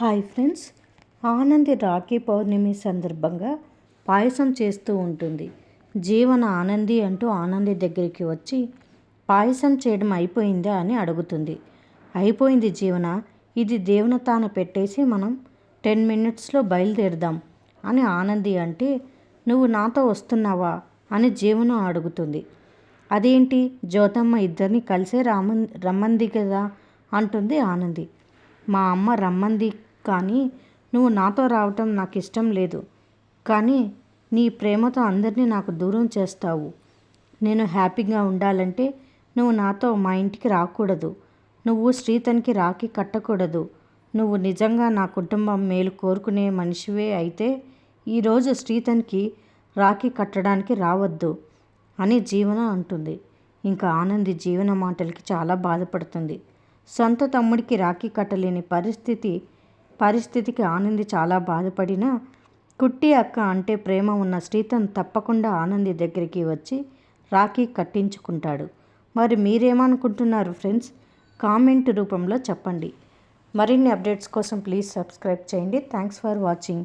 Hi friends. Anandi Rakhi పౌర్ణమి సందర్భంగా పాయసం చేస్తూ ఉంటుంది. జీవన ఆనంది అంటూ ఆనంది దగ్గరికి వచ్చి పాయసం చేయడం అయిపోయిందా? అని అడుగుతుంది. అయిపోయింది జీవన. ఇది దేవుని తాన పెట్టేసి మనం టెన్ మినిట్స్లో బయలుదేరుదాం అని ఆనంది అంటే నువ్వు నాతో వస్తున్నావా? అని జీవన అడుగుతుంది. అదేంటి? జ్యోతమ్మ ఇద్దరిని కలిసే రామ రమ్మంది కదా అంటుంది ఆనంది. మా అమ్మ రమ్మంది కానీ నువ్వు నాతో రావటం నాకు ఇష్టం లేదు. కానీ నీ ప్రేమతో అందరినీ నాకు దూరం చేస్తావు. నేను హ్యాపీగా ఉండాలంటే నువ్వు నాతో మా ఇంటికి రాకూడదు. నువ్వు శ్రీతన్కి రాఖీ కట్టకూడదు. నువ్వు నిజంగా నా కుటుంబం మేలు కోరుకునే మనిషివే అయితే ఈరోజు శ్రీతన్కి రాఖీ కట్టడానికి రావద్దు అని జీవన అంటుంది. ఇంకా ఆనంది జీవన మాటలకి చాలా బాధపడుతుంది. సొంత తమ్ముడికి రాఖీ కట్టలేని పరిస్థితి పరిస్థితికి ఆనంది చాలా బాధపడినా కుట్టి అక్క అంటే ప్రేమ ఉన్న శ్రీతన్ తప్పకుండా ఆనంది దగ్గరికి వచ్చి రాఖీ కట్టించుకుంటాడు. మరి మీరేమనుకుంటున్నారు ఫ్రెండ్స్? కామెంట్ రూపంలో చెప్పండి. మరిన్ని అప్డేట్స్ కోసం ప్లీజ్ సబ్స్క్రైబ్ చేయండి. Thanks for watching.